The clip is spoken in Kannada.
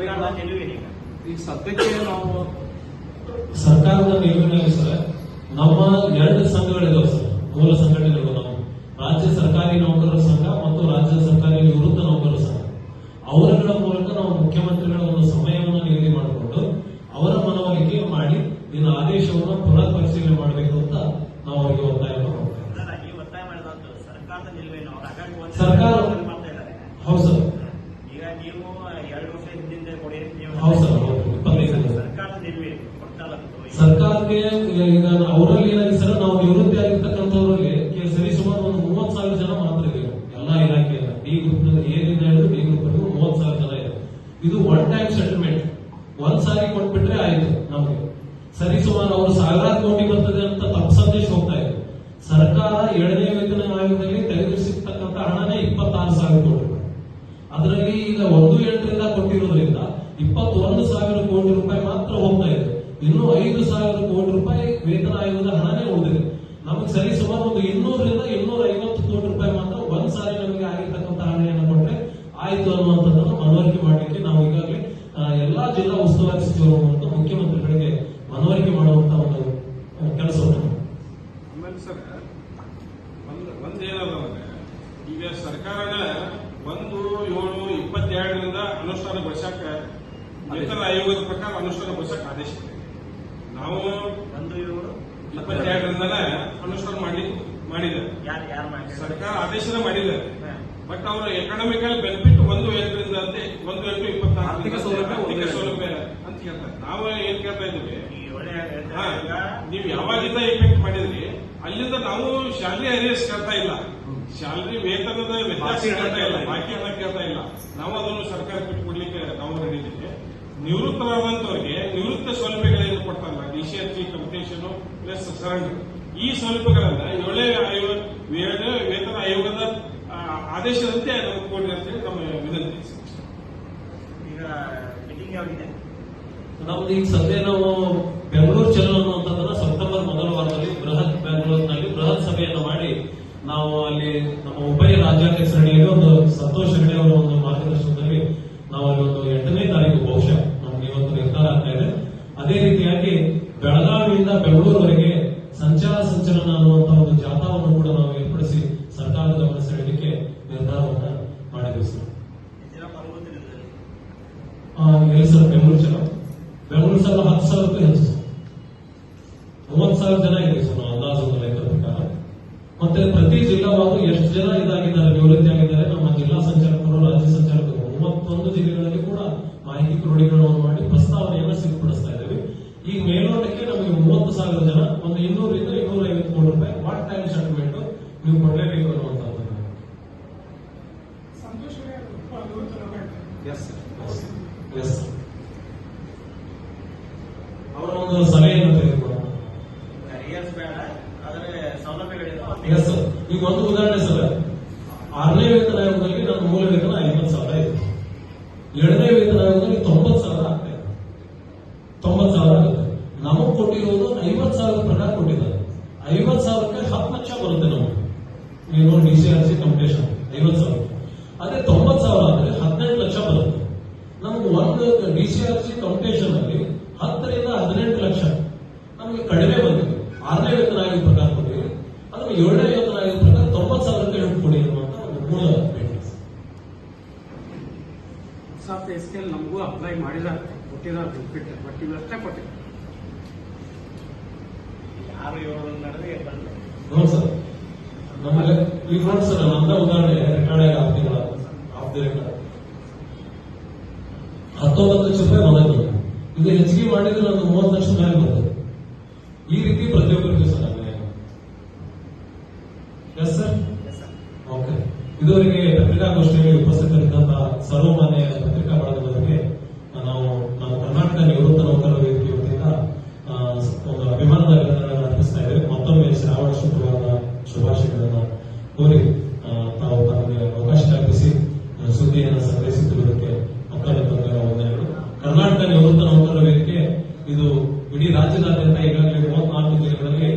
ಸರ್ಕಾರದ ನಿಲುವೇನು ಈಗ ಸದ್ಯಕ್ಕೆ ನಾವು ಸರ್ಕಾರದ ನಿಲುವಿನಲ್ಲಿ ಸರ್ ನಮ್ಮ ಎರಡು ಸಂಘಗಳಿದಾವೆ ಸರ್. ಮೂಲ ಸಂಘಟನೆಗಳು ನಾವು. ರಾಜ್ಯ ಸರ್ಕಾರಿ ನೌಕರರ ಸಂಘ ಮತ್ತು ರಾಜ್ಯ ಸರ್ಕಾರಿ ನಿವೃತ್ತ ನೌಕರರ ಸಂಘ. ಅವರುಗಳ ಮೂಲಕ ನಾವು ಮುಖ್ಯಮಂತ್ರಿಗಳ ಒಂದು ಸಮಯವನ್ನು ನಿಗದಿ ಮಾಡಿಕೊಂಡು ಅವರ ಮನವೊಲಿಕೆ ಮಾಡಿ ನಿನ್ನ ಆದೇಶವನ್ನು ಪುನಃ ಪರಿಶೀಲನೆ ಮಾಡಬೇಕು ಅಂತ ನಾವು ಅವರಿಗೆ ಒತ್ತಾಯ ಸರ್ಕಾರ- ಹೌದು ಸರ್. ನೀವು ಎರಡು ವರ್ಷ ಹಿಂದಿಂದ ಕೊಡಿ ನೀವು ಹೌದು ಸರ್ ಹೌದು. ಸರ್ಕಾರದ ನಿಲುವೇನು ಕೊಡ್ತಾ ಸರ್ಕಾರಕ್ಕೆ ಈಗ ಅವರಲ್ಲಿ ಏನಾಗಿದೆ ಸರ್ ನಾವು ನಿವೃತ್ತಿ ಆಗಿರ್ತಕ್ಕಂಥವ್ರಲ್ಲಿ ಸರಿ ಸರಿಸುಮಾರು ಒಂದು ಮೂವತ್ತು ಸಾವಿರ ಜನ ಮಾತ್ರ ಇದೆ. ಎಲ್ಲಾ ಇಲಾಖೆಯಿಂದ ಡಿ ಗ್ರೂಪ್ ಏನಿದೆ ಹಿಡಿದು ಡಿ ಗ್ರೂಪ್ ವರೆಗೂ ಮೂವತ್ತು ಸಾವಿರ ಜನ ಇದೆ. ಇದು ಒನ್ ಟೈಮ್ ಸೆಟಲ್ಮೆಂಟ್ ಒಂದ್ ಸಾರಿ ಕೊಟ್ಬಿಟ್ರೆ ಆಯ್ತು ನಮಗೆ. ಸರಿಸುಮಾರು ಅವರು ಸಾವಿರಾರು ಕೋಟಿ ಬರ್ತದೆ ಅಂತ ತಪ್ಪು ಸಂದೇಶ ಹೋಗ್ತಾ ಇದೆ. ಸರ್ಕಾರ ಏಳನೇ ವೇತನ ಆಯೋಗದಲ್ಲಿ ತೆಗೆದಿರಿಸಿರ್ತಕ್ಕಂಥ ಹಣನೇ ಇಪ್ಪತ್ತಾರು ಸಾವಿರ ಕೋಟಿ ರೂಪಾಯಿ ಅದರಲ್ಲಿ ಈಗ ಒಂದು ಎಂಟರಿಂದ ಕೊಟ್ಟಿರೋದ್ರಿಂದ ಇಪ್ಪತ್ತೊಂದು ಸಾವಿರ ಕೋಟಿ ರೂಪಾಯಿ ಮಾತ್ರ ಹೋಗ್ತಾ ಇದೆ. ಇನ್ನು ಐದು ಸಾವಿರ ಕೋಟಿ ರೂಪಾಯಿ ವೇತನ ಆಯೋಗದ ಹಣನೇ ಉಳಿದಿದೆ ನಮಗೆ ಸರಿ ಸುಮಾರು ಒಂದು ಇನ್ನೂರರಿಂದ ಇನ್ನೂರ ಐವತ್ತು ಕೋಟಿ ರೂಪಾಯಿ ಮಾತ್ರ ಒಂದ್ ಸಾರಿ ನಮಗೆ ಆಗಿರ್ತಕ್ಕಂಥ ಹಣೆಯನ್ನು ಕೊಟ್ಟರೆ ಆಯ್ತು ಅನ್ನುವಂಥದ್ದನ್ನು ಮನವರಿಕೆ ಮಾಡಲಿಕ್ಕೆ ನಾವು ಈಗಾಗಲೇ ಎಲ್ಲಾ ಜಿಲ್ಲಾ ಉಸ್ತುವಾರಿ ಸಚಿವರು ಮತ್ತು ಮುಖ್ಯಮಂತ್ರಿಗಳಿಗೆ ಮನವರಿಕೆ ಮಾಡುವಂತ ಒಂದು ಕೆಲಸವನ್ನು ಈಗ ಸರ್ಕಾರಗಳ ಒಂದು, ಏಳು ಇಪ್ಪತ್ತೆರಡರಿಂದ ಅನುಷ್ಠಾನಗೊಳಿಸಕ್ಕೆ ವೇತನ ಆಯೋಗದ ಪ್ರಕಾರ ಅನುಷ್ಠಾನಗೊಳಿಸಕ್ಕೆ ಆದೇಶ. ನಾವು ಇಪ್ಪತ್ತೆರಡರಿಂದನೇ ಅನುಷ್ಠಾನ ಮಾಡಿ ಮಾಡಿದೆ ಸರ್ಕಾರ ಆದೇಶನ ಮಾಡಿದೆ. ಬಟ್ ಅವರ ಎಕನಾಮಿಕಲ್ ಬೆನಿಫಿಟ್ ಒಂದು ಎಂಟರಿಂದ ಅಂತೆ ಒಂದು ಎಂಟು ಇಪ್ಪತ್ತಾರು ಸೌಲಭ್ಯ. ಸೌಲಭ್ಯ ಅಂತ ಹೇಳ್ತಾರೆ. ನಾವು ಏನ್ ಕೇಳ್ತಾ ಇದ್ದೀವಿ? ನೀವು ಯಾವಾಗಿಂದ ಎಫೆಕ್ಟ್ ಮಾಡಿದ್ರಿ? ಅಲ್ಲಿಂದ ನಾವು ಶಾಲೆ ಅರಿಯರ್ಸ್ ಕೇಳ್ತಾ ಇಲ್ಲ. ಶಾಲರಿ ವೇತನದ ವ್ಯತ್ಯಾಸ ಕೇಳ್ತಾ ಇಲ್ಲ. ಬಾಕಿ ಕೇಳ್ತಾ ಇಲ್ಲ. ನಾವು ಅದನ್ನು ಸರ್ಕಾರ ಬಿಟ್ಟು ಕೊಡ್ಲಿಕ್ಕೆ ನಾವು ನಡೆದಿದ್ದೇವೆ ನಿವೃತ್ತರಾದಂತವರಿಗೆ ನಿವೃತ್ತ ಸೌಲಭ್ಯಗಳೇನು ಕೊಡ್ತಾರಲ್ಲ D C computation plus surrender ಈ ಸೌಲಭ್ಯಗಳನ್ನ ಏಳೇ ಆಯೋಗ ಏಳನೇ ವೇತನ ಆಯೋಗದ ಆ, ಆದೇಶದಂತೆ ನಮಗೆ ಕೊಡಿ ಅಂತೇಳಿ ನಮ್ಮ ವಿನಂತಿ. ಈಗ ಮೀಟಿಂಗ್ ಯಾವಾಗಿದೆ ನಮ್ದು ಈಗ ಸದ್ಯ ನಾವು ಬೆಂಗಳೂರು ಚಲೋ ಅನ್ನುವಂಥದ್ದನ್ನ ಸೆಪ್ಟೆಂಬರ್ ಮೊದಲ ವಾರದಲ್ಲಿ ಬೃಹತ್ ಬೆಂಗಳೂರಿನಲ್ಲಿ ಬೃಹತ್ ಸಭೆಯನ್ನು ಮಾಡಿ ನಾವು ಅಲ್ಲಿ ನಮ್ಮ ಉಭಯ ರಾಜ್ಯಾಧ್ಯಕ್ಷ ಒಂದು ಒಂದು ಸಂತೋಷ್ ಹೆಗಡೆ ಅವರ ಒಂದು ಮಾರ್ಗದರ್ಶನದಲ್ಲಿ ನಾವು ಅಲ್ಲಿ ಒಂದು ಎಂಟನೇ ತಾರೀಕು ಬಹುಶಃ ನಮ್ಗೆ ಇವತ್ತು ನಿರ್ಧಾರ ಆಗ್ತಾ ಇದೆ ಅದೇ ರೀತಿಯಾಗಿ ಬೆಳಗಾವಿಯಿಂದ ಬೆಂಗಳೂರುವರೆಗೆ ಸಂಚಾರ ಸಂಚಲನ ಅನ್ನುವಂತಹ ಒಂದು ಜಾಥಾವನ್ನು ಕೂಡ ನಾವು ಏರ್ಪಡಿಸಿ ಸರ್ಕಾರದ ಗಮನ ಸೆಳೆಯಲಿಕ್ಕೆ ನಿರ್ಧಾರವನ್ನ ಮಾಡಿದ್ವಿ ಸರ್ ಎಷ್ಟು ಜನ ಪಾಲ್ಗೊಳ್ತಿದ್ದಾರೆ ಆ, ಎಲ್ಲಿ ಸರ್ ಬೆಂಗಳೂರು ಜನ ಸರ್ ಹತ್ತು ಸಾವಿರ ರೂಪಾಯಿ ಹೆಚ್ಚು ಸರ್ ಮೂವತ್ತು ಸಾವಿರ ಜನ ಇದೆ ಸರ್ ನಾವು ಅಂದಾಜು ಲೆಕ್ಕದ ಪ್ರಕಾರ. ಮತ್ತೆ ಪ್ರತಿ ಜಿಲ್ಲಾವಾರು ಎಷ್ಟು ಜನ ಇದಾಗಿದ್ದಾರೆ ನಿವೃತ್ತಿ ಆಗಿದ್ದಾರೆ ನಮ್ಮ ಜಿಲ್ಲಾ ಸಂಚಾಲಕರು ರಾಜ್ಯ ಸಂಚಾಲಕರು ಮೂವತ್ತೊಂದು ಜಿಲ್ಲೆಗಳಲ್ಲಿ ಕೂಡ ಮಾಹಿತಿ ಕ್ರೋಢೀಕರಣವನ್ನು ಮಾಡಿ ಪ್ರಸ್ತಾವನೆಯನ್ನು ಸಿದ್ಧಪಡಿಸ್ತಾ ಇದ್ದೇವೆ. ಈ ಮೇಲ್ನೋಟಕ್ಕೆ ನಮಗೆ ಮೂವತ್ತು ಸಾವಿರ ಜನ ಒಂದು ಇನ್ನೂರಿಂದ ಇನ್ನೂರ ಐವತ್ತು ಕೋಟಿ ರೂಪಾಯಿ. ವಾಟ್ ಟೈಮ್ ಸೆಟಲ್ಮೆಂಟ್ ನೀವು ಕೊಡಲೇಬೇಕು ಅನ್ನುವಂಥದ್ದು. ಎಸ್ ಎಸ್ ಒಂದು ಸಲಹೆಯನ್ನು ತೆಗೆದುಕೊಳ್ಳೋಣ. ಈಗ ಒಂದು ಉದಾಹರಣೆ ಸರ್ ಆರನೇ ವೇತನ ಆಯೋಗದಲ್ಲಿ ನನ್ನ ಮೂಲ ವೇತನ ಐವತ್ತು ಸಾವಿರ ಇದೆ. ಏಳನೇ ವೇತನ ಆಯೋಗದಲ್ಲಿ ತೊಂಬತ್ತು ಸಾವಿರ ಆಗ್ತಾ ಇದೆ ತೊಂಬತ್ತು ಸಾವಿರ ಆಗುತ್ತೆ ನಮಗ್ ಕೊಟ್ಟಿರೋದು ಐವತ್ತು ಸಾವಿರ ಪ್ರಕಾರ ಕೊಟ್ಟಿದ್ದಾರೆ ಐವತ್ತು ಸಾವಿರಕ್ಕೆ ಹತ್ತು ಲಕ್ಷ ಬರುತ್ತೆ ನಮಗೆ ಏನು D C R C computation ಐವತ್ತು ಸಾವಿರ ಅದೇ ತೊಂಬತ್ತು ಸಾವಿರ ಅಂದ್ರೆ ಹದಿನೆಂಟು ಲಕ್ಷ ಬರುತ್ತೆ ನಮ್ಗೆ ಒಂದು D C R C computation ಅಲ್ಲಿ ಹತ್ತರಿಂದ ಹದಿನೆಂಟು ಲಕ್ಷ ನಮಗೆ ಕಡಿಮೆ ಬಂದಿದೆ ಆರನೇ ವೇತನ ಆಯೋಗ ಪ್ರಕಾರ ಕೊಟ್ಟಿದೆ ಅದನ್ನು ಏಳನೇ ಪ್ರಕಾರ ತೊಂಬತ್ತು ಕೊಡಿ ಅನ್ನುವಂತ ಒಂದು ಮೂಲ. ಸಾಫ್ಟ್ ಸ್ಕೇಲ್ ನಮಗೂ ಅಪ್ಲೈ ಮಾಡಿದ ಕೊಟ್ಟಿದ್ದಾರೆ ಬೆನಿಫಿಟ್ ಬಟ್ ಇವಷ್ಟೇ ಯಾರು ಏಳು ಬಂದು. ಸರ್. ನಮಗೆ ಈಗ ನೋಡಿ ಸರ್ ಉದಾಹರಣೆ ರೆಕಾರ್ಡ್ ಆಗಿ ಆರು ತಿಂಗಳ ಆಫ್ ದಿ ರೆಕಾರ್ಡ್ ಹತ್ತೊಂಬತ್ತು ಲಕ್ಷ ರೂಪಾಯಿ. ಇದು ಹೆಚ್ಚಿಗೆ ಮಾಡಿದ್ರೆ ಒಂದು ಮೂವತ್ತು ಲಕ್ಷ ಮೇಲೆ ಬರ್ತದೆ ಈ ರೀತಿ ಪ್ರತಿಯೊಬ್ಬರಿಗೂ ಸರ್ ಎಸ್ ಸರ್ ಓಕೆ ಇದುವರೆಗೆ ಪತ್ರಿಕಾಗೋಷ್ಠಿಯಲ್ಲಿ ಉಪಸ್ಥಿತರಿದ್ದಂತಹ ಸರ್ವಮಾನ್ಯ ಪತ್ರಿಕಾ ಬಳಗದವರಿಗೆ, ನಾವು ನಮ್ಮ ಕರ್ನಾಟಕ ನಿವೃತ್ತ ನೌಕರರ ವೇದಿಕೆ ವತಿಯಿಂದ ಒಂದು ಅಭಿಮಾನದ ಅಭಿನಂದನೆಗಳನ್ನು ಅರ್ಪಿಸ್ತಾ ಇದ್ದೇವೆ. ಮತ್ತೊಮ್ಮೆ ಶ್ರಾವಣ ಶುಕ್ರವಾರ ಶುಭಾಶಯಗಳನ್ನು ಕೋರಿ ತಾವು ತಮಗೆ ಅವಕಾಶ ಕಲ್ಪಿಸಿ ಸುದ್ದಿಯನ್ನು ಸಂಗ್ರಹಿಸುತ್ತಿರುವುದಕ್ಕೆ ಮತ್ತೊಮ್ಮೆ ತಮಗೆ ವಂದನೆಗಳು. ಕರ್ನಾಟಕ ನಿವೃತ್ತ ನೌಕರರ ವೇದಿಕೆ, ಇದು ಇಡೀ ರಾಜ್ಯದಾದ್ಯಂತ ಈಗಾಗಲೇ ಮೂವತ್ನಾಲ್ಕು ಜಿಲ್ಲೆಗಳಲ್ಲಿ